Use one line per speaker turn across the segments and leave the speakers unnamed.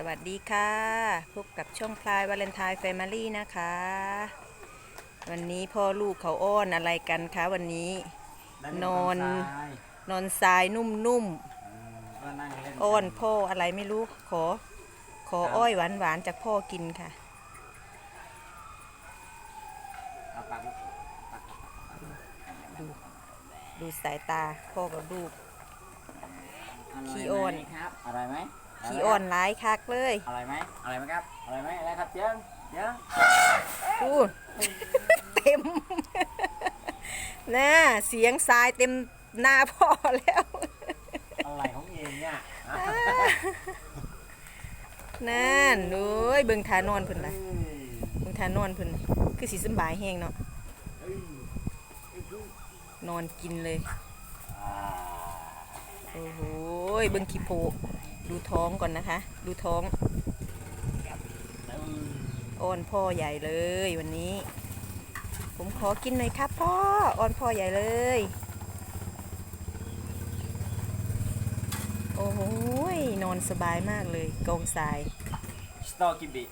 สวัสดีค่ะ พบกับช่องพลายวาเลนไทน์แฟมิลี่นะคะ วันนี้พ่อลูกเขาอ้อนอะไรกันคะวันนี้ นอน นอนทรายนุ่มๆอ้อนพ่ออะไรไม่รู้ขอ ขออ้อยหวานๆจากพ่อกินค่ะดูดูสายตาพ่อกับลูกขี้อ้อน
อะไรไหม
ขี่อ่อนหลายคักเลย
อะไรไหมอะไรไหมครับอะไรไหมอะไรครับเจียเจียง
อู้เต็มน่าเสียงทรายเต็มหน้าพ่อแล้ว
อะไรของเองเนี่ย
นั่นโอ้ยเบิ่งทานอนพิ่นล่ะเบิ่งทานอนพิ่นคือสีสบายแห้งเนาะนอนกินเลย โอ้โหเบิ่งขี้โพ ดูท้องก่อนนะคะ ดูท้อง
อ้
อนพ่อใหญ่เลยวันนี้ ผมขอกินหน่อยครับพ่ออ้อนพ่อใหญ่เลย โอ้โหนอนสบายมากเลยกองทราย
สตอกิบิ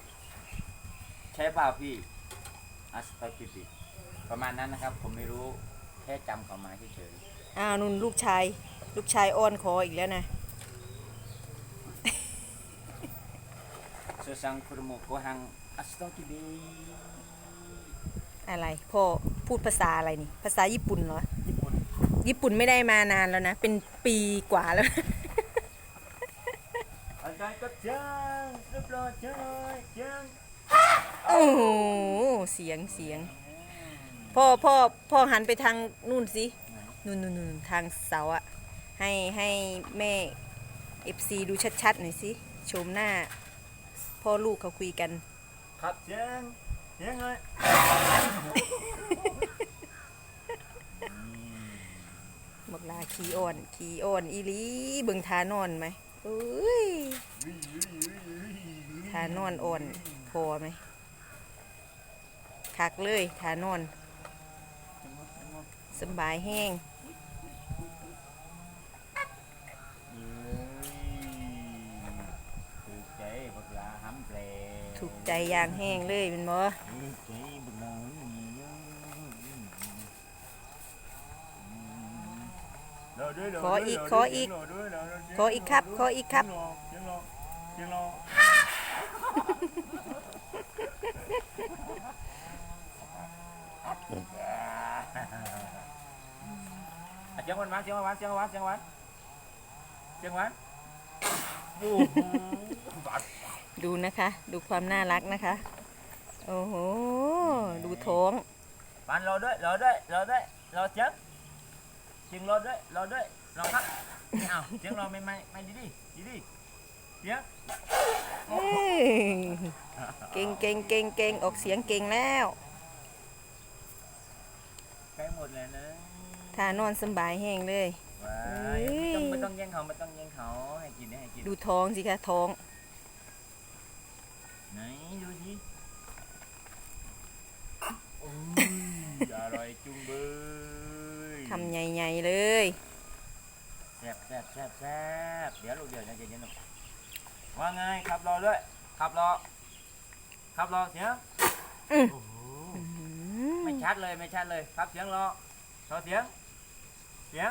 ใช้เปล่าพี่อสตอกิบิประมาณนั้นนะครับ ผมไม่รู้แค่จำเขามาเฉยๆ
อ้าวนุ่นลูกชาย ลูกชายอ้อนขออีกแล้วนะ
sesang kurmo kohang astong today อะ
ไรพ่อพูดภาษาอะไรนี่ ภาษาญี่ปุ่นเหรอ
ญี่ปุ่น
ญี่ปุ่นไม่ได้มานานแล้วนะ เป็นปีกว่าแล้ว
อาจารย์ก็เจังเรียบร้อยเจังเจัง
โอ้โหเสียงเสียง พ่อพ่อพ่อหันไปทางนู่นสินู่นนู่นนู่นทางเสาอะให้ให้แม่เอฟซีดูชัดๆหน่อยสิชมหน้า พ่อลูกเขาคุยกัน
ขัดเสีงเสีงเลย
บักลาขี่อ่อน ขี่อ่อนอีหลีเบิ่งทานอนไหมเอ้ยทานอนอ่อน พอไหมคักเลยทานอนสบายแห้ง
ถูกใจ
ยางแห้งเลยเป็นบ่
ขออีกขออีก
ขออีกครับ ขออีกครับ
เสียงวันมาเสียงวันเสียงวันเสียงวันเสียงวัน
ดูนะคะ ดูความน่ารักนะคะ โอ้โห ดูท้อง
ปันรอด้วยรอด้วยรอด้วยรอเสียงเสียงรอด้วยรอด้วยรอครับเอาเสียงรอไม่ไม่ไม่ดีดีดีดีเจียง
เก่งเก่งเก่งเก่งออกเสียงเก่งแล้ว
ใกล้หมดแล้วนะ
ทานอนสบายแห้งเลย
งเขาไม่ต้องเยงเขาให้กินได้ให้กิน
ดูท้องสิคะท้อง
ไหนดูสิโอ้ยอร่อยจุ้งเบย
ทำใหญ่ๆเลย
แซ่บแซ่บแซ่บแซ่บเดี๋ยวลูกเดี๋ยวนะเดี๋ๆหนะว่าไงขับรอด้วยขับรอขับรอเสียงไม่ชัดเลยไม่ชัดเลยครับเสียงรอรอเสียงเสียง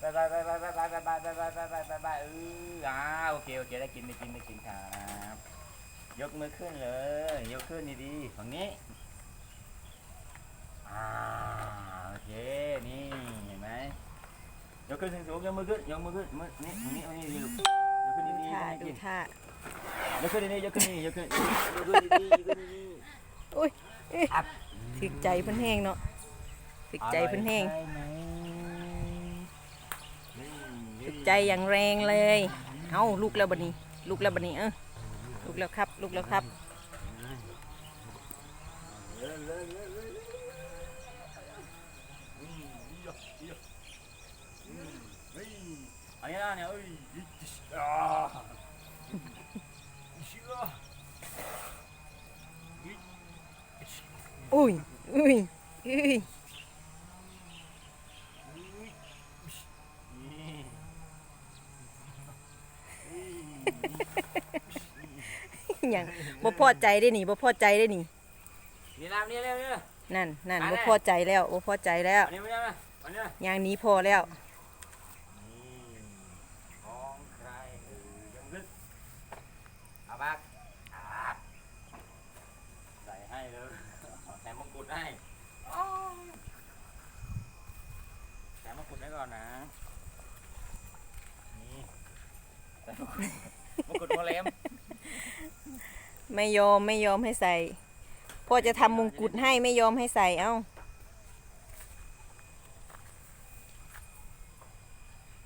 เอออ่าโอเคโอเคได้กินได้กินได้กินครับยกมือขึ้นเลย ยกขึ้นดีๆฝั่งนี้อ่าโอเคนี่เห็นไหมยกขึ้นสูงๆยกมือขึ้นยกมือขึ้นมือนี่ตรงนี้ตรงนี้ดีลูกยกขึ้น
ดู
ดีๆ
ท่า
ให้
ดู
กิน
ท่าย
กขึ้นดีๆยกขึ้นดีๆยกขึ้นยกขึ้นดีๆยกขึ้นดี
อุ้ยเอ๊ะ
ๆอัพ
ถึกใจเพิ่นแห้งเนาะถึกใจเพิ่นแห้ง
อร่อยใช่ไหมนี่
ถึก ใจอย่างแรงเลย เอ้าลูกแล้วบัดนี้ ลูกแล้วบัดนี้เออลูกแล้วครับ ลูกแล้วครับ
อืมอีหยอกอีหยอกอืมเฮ้ย อันนี้นะเนี่ยเอ้ยอิ๊ดอิ๊ดอ่าอิ๊ดเชื่ออิ๊ดอิ๊ด
อุ้ยอุ้ยอุ้ยอย่างบ่พอใจได้นี่บ่พอใจได้นี่
นี่น้ำนี่เร็วนี่
นั่นนั่น
มา
บ่
เลย
พอใจแล้วบ่พอใจแล้ว
อันนี้ไม่ได้ไหมอันนี้
อย่างนี้พอแล้ว
นี่ของใครเออยังลึกเอาบักอ่าใส่ให้เลยใส่มงกุฎให้ใส่มงกุฎให้ก่อนนะนี่ใส่มงกุฎ มงกุฎโมเลม
ไม่ยอมไม่ยอมให้ใส่พ่อจะทำมงกุฎให้ไม่ยอมให้ใส่เอ้า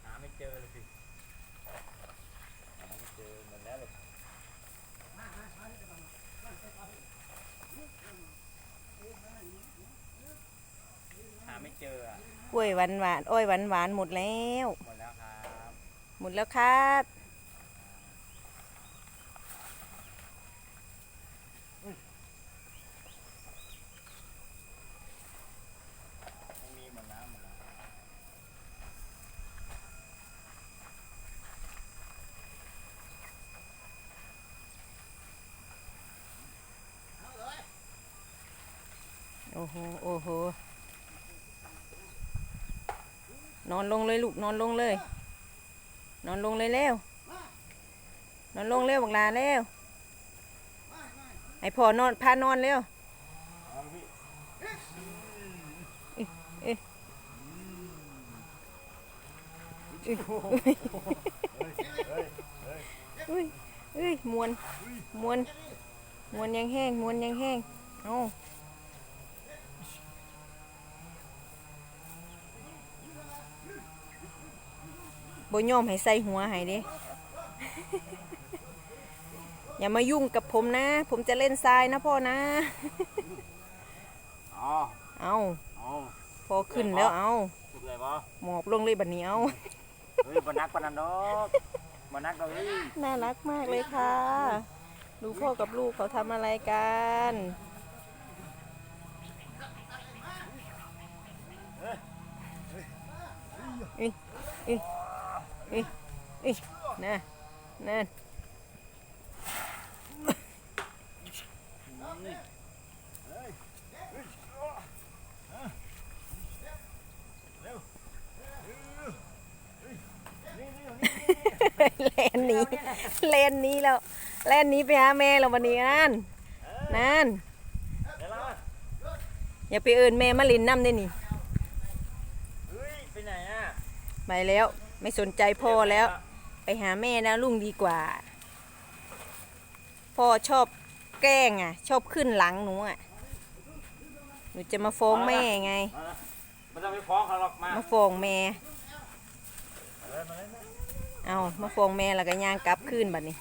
หาไม่เจอเลยสิหาไม่เจอหมดแล้วเลยหาไม่เจออะ
กล้วยหวานหวานอ้อยหวานหวานหมดแล้ว
หมดแล้วครับ
หมดแล้วครับ
ไม่มีหมดแล้วหมดแล้ว
โห โอ้โห นอนลงเลยลูกนอนลงเลย นอนลงเลยเร็วนอนลงเร็วบักลาเร็วให้พ่อนอนพานอนเร็ว
เอาพี่
อุ้ยอุ้ยมวนมวนมวนยังแห้งมวนยังแห้งเอา บ่ยอมให้ใส่หัวให้เด้ อย่ามายุ่งกับผมนะ ผมจะเล่นทรายนะพ่อนะ
อ๋อ
เอา
อ๋อ
พอขึ้นแล้วเอา
ถูกเลยปะ
หมอบลงเลยบัดนี้เอา
เฮ้ยบนักปานนันดอกบนักดอกเฮ้ย
น่ารักมากเลยค่ะ ดูพ่อกับลูกเขาทำอะไรกันอีอี อีอีน่ะนั่นแลนหนี้แลนหนี้แล้วแลนหนี้ไปหาแม่แล้ววันนี้นั่นนั่น
เดี๋ยวเรา
อย่าไปเอินแม่มาลินน้ำได้นี่
เฮ้ยไปไหนอะ
ไปแล้ว ไม่สนใจพ่อแล้ว ไปหาแม่นะลุงดีกว่า พ่อชอบแกล้งอะ ชอบขึ้นหลังหนูอะ หนูจะมาฟ้องแม่ไง
มาละไม่ต้องไปฟ้องเขาหรอกมา
มาฟ้องแม่
มาเลยมาเลยมา
เอามาฟ้องแม่แล้วก็ย่างกลับคืนบัดนี้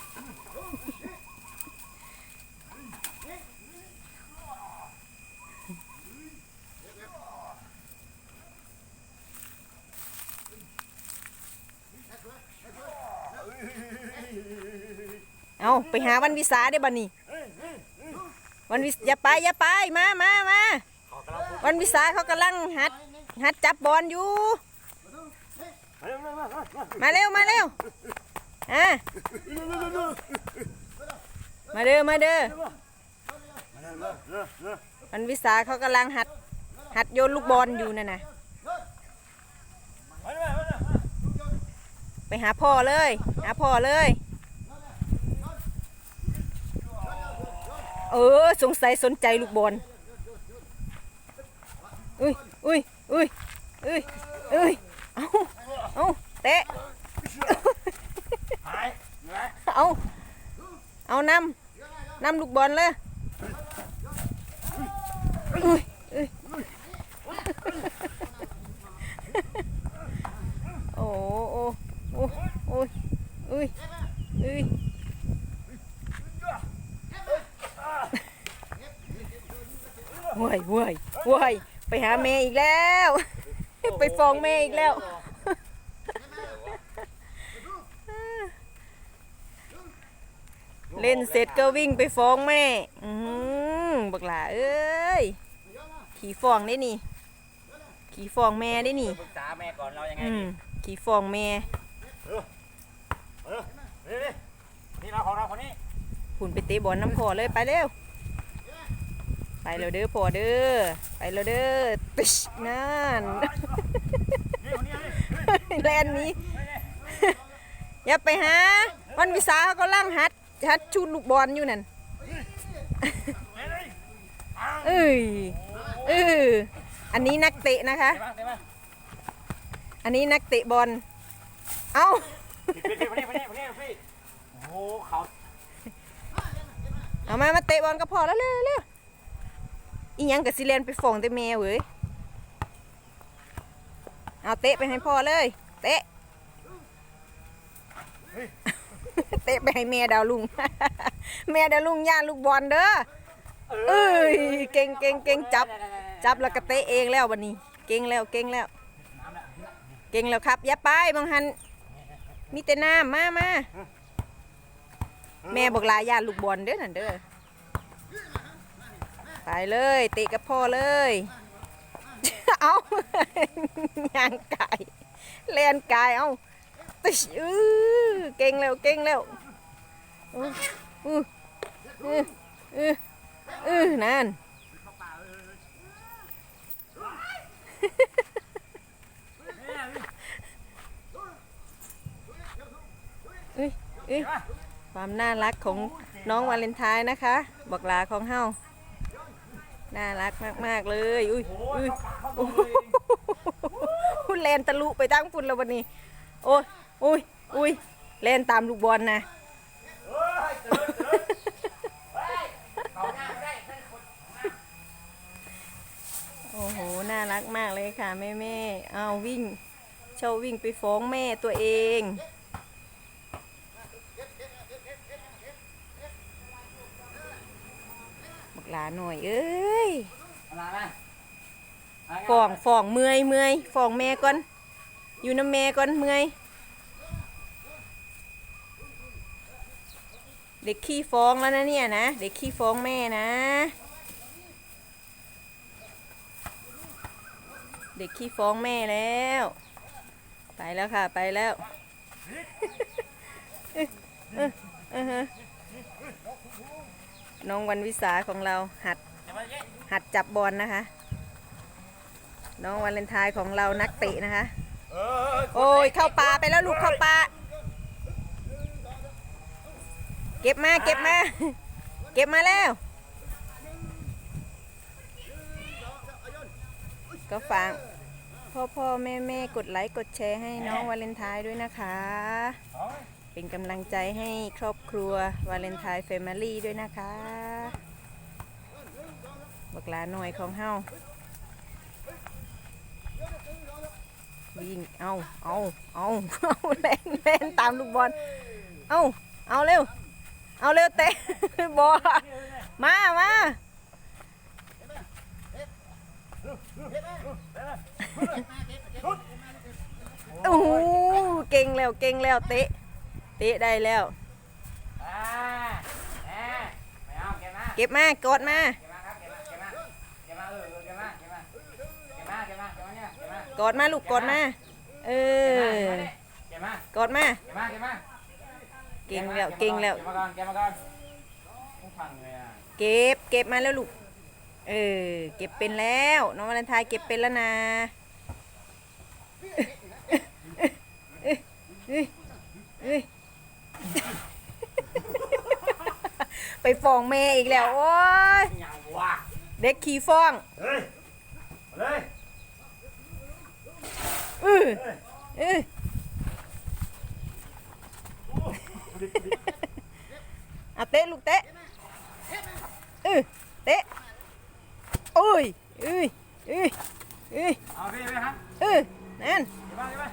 เอาไปหาวันวิสาได้บัดนี้วันวิสอย่าไปอย่าไปมามามาวันวิสาเขากำลังหัดหัดจับบอลอยู่
มาเร็วมา
เร็วอะมาเด้อมาเด้อ
วั
นวิสาเขากำลังหัดหัดโยนลูกบอลอยู่นั่นน่ะไปหาพ่อเลย หาพ่อเลย เออ สงสัยสนใจลูกบอลอุ้ยอุ้ยอุ้ยอุ้ยอุ้ยเอาเอาเตะ
เอา
เอานำนำลูกบอลเลยอุ้ยอุ้ยโอ้โอ้โอ้โอ้ยอุ้ย ห่ วยห่วยห่วยไปหาแม่อีกแล้ว ไปฟ้องแม่อีกแล้ว เล่นเสร็จก็วิ่งไปฟ้องแม่ อือบักหลาเอ้ย ขี่ฟ้องได้นี่ ขี่ฟ้องแม่ได้นี่
ปรึกษาแม่ก่อนเรายังไง
อื
ดี
มขี่ฟ้องแม่
เออนี่นี่นี่เราของเราคนนี้
คุณไปเตะบอลน้ำพอเลยไปเร็ว ไปเร็วเด้อพอเด้อไปเร็วเด้อติชนั่น
นี่คนนี้นี่
แลนนี้อย่าไปหาวันวิสาเขากำลังหัดหัดชูลูกบอลอยู่นั่นเอ้ยเอออันนี้นักเตะนะคะ อันนี้นักเตะบอลเอ้า
พี่พี่พี่พี่พี่พี่พี่โอ้โหเขา
เอามามาเตะบอลก็พอแล้วเร็วเร็ว อีหยังกับซิเลนไปฟองแต่แมวเว้ยเอาเตะไปให้พ่อเลย เตะ เตะไปให้แม่ดาวลุง แม่ดาวลุงย่าลูกบอลเด้อเอ้ยเก่งเก่งเก่งจับ จับแล้วก็เตะเองแล้ววันนี้ เก่งแล้วเก่งแล้ว เก่งแล้วครับอย่าไปบางหันมีแต่น้ำมามาแม่บอกลาย่าลูกบอลเด้อนั่นเด้อ ไปเลยตะกับพ่อเลย เอายางไก่เล่นไก่เอาติอื้อเก่งแล้วเก่งแล้วอื้ออื้ออื้ออือนั่นความน่ารักของน้องวาเลนไทน์นะคะ บอกลาของเฮา น่ารักมาก ๆ เลย อุ้ยอุ้ยโอ้โหแลนตะลุไปตั้งฝุ่นแล้ววันนี้ โอ้ยอุ้ยอุ้ยแลนตามลูกบอลนะโอ้โห น่ารักมากเลยค่ะแม่แม่ๆเอาวิ่ง เช่าวิ่งไปฟ้องแม่ตัวเองบักหลาหน่อย เอ้ย
อะไรนะ
ฟ้องฟ้องเมื่อยเมื่อยฟ้องแม่ก่อน อยู่น้ำแม่ก่อนเมื่อยเด็กขี้ฟ้องแล้วนะเนี่ยนะ เด็กขี้ฟ้องแม่นะ เด็กขี้ฟ้องแม่แล้ว ไปแล้วค่ะไปแล้วน้องวันวิสาของเราหัดหัดจับบอลนะคะ น้องวาเลนไทน์ของเรานักเตะนะคะ
เออ
โอ้ยเข้าป่าไปแล้วลูกเข้าป่าเก็บมาเก็บมาเก็บมาแล้ว ก็ฟังพ่อพ่อแม่แม่กดไลค์กดแชร์ให้น้องวาเลนไทน์ด้วยนะคะ เป็นกำลังใจให้ครอบครัววาเลนไทน์แฟมิลี่ด้วยนะคะ บักหลาหน่อยของเฮา วิ่งเอาเอาเอาเอาเล่นเล่นตามลูกบอล เอาเอาเร็ว เอาเร็วเตะบอลมามาโอ้โหเก่งแล้วเก่งแล้วเตะ เตะได้แล้ว
อ่าแหมไม่เอาเก็บมา
เก็บมากดมา
ก็บมาก
ดมาลูกกดมา เออ
เก็บมาก
ดมา
เก็บมาเก็บมา
เก่งแล้วเก่งแล้ว
เก็บมาก่อนเก็บมาก่อนต้องฟังเลยอะ
เก็บเก็บมาแล้วลูก เออ เก็บเป็นแล้ว น้องวาเลนไทน์เก็บเป็นแล้วนะเอ้ยเอ้ยเอ้ยไปฟ้องแม่อีกแล้ว โอ้ย
ยังวะ
เด็กขี่ฟ้อง
เฮ้ยมาเลย
เออเออเอาเตะลูกเตะเออเตะโอ้ยเอ้ยเอ้ยเอ้ย
เอาพี่ไปครับ
เออนั่น
เก็บมาเก็บมา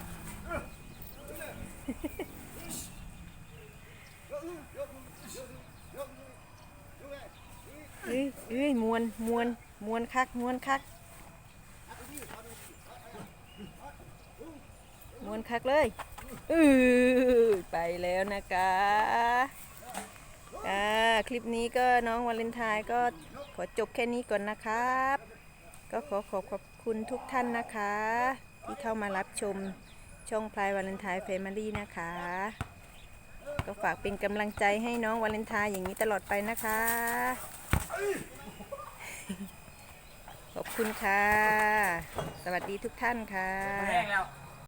เอ้ยเอ้ยมวนมวน ม้วนคักม้วนคักม้วนคักเลย อือไปแล้วนะคะอ่าคลิปนี้ก็น้องวาเลนไทน์ก็ขอจบแค่นี้ก่อนนะครับ ก็ขอขอบขอบคุณทุกท่านนะคะ ที่เข้ามารับชมช่องพลายวาเลนไทน์เฟมิลี่นะคะ ก็ฝากเป็นกำลังใจให้น้องวาเลนไทน์อย่างนี้ตลอดไปนะคะ ขอบคุณค่ะ สวัสดีทุกท่านค่ะ
แห้งแล้ว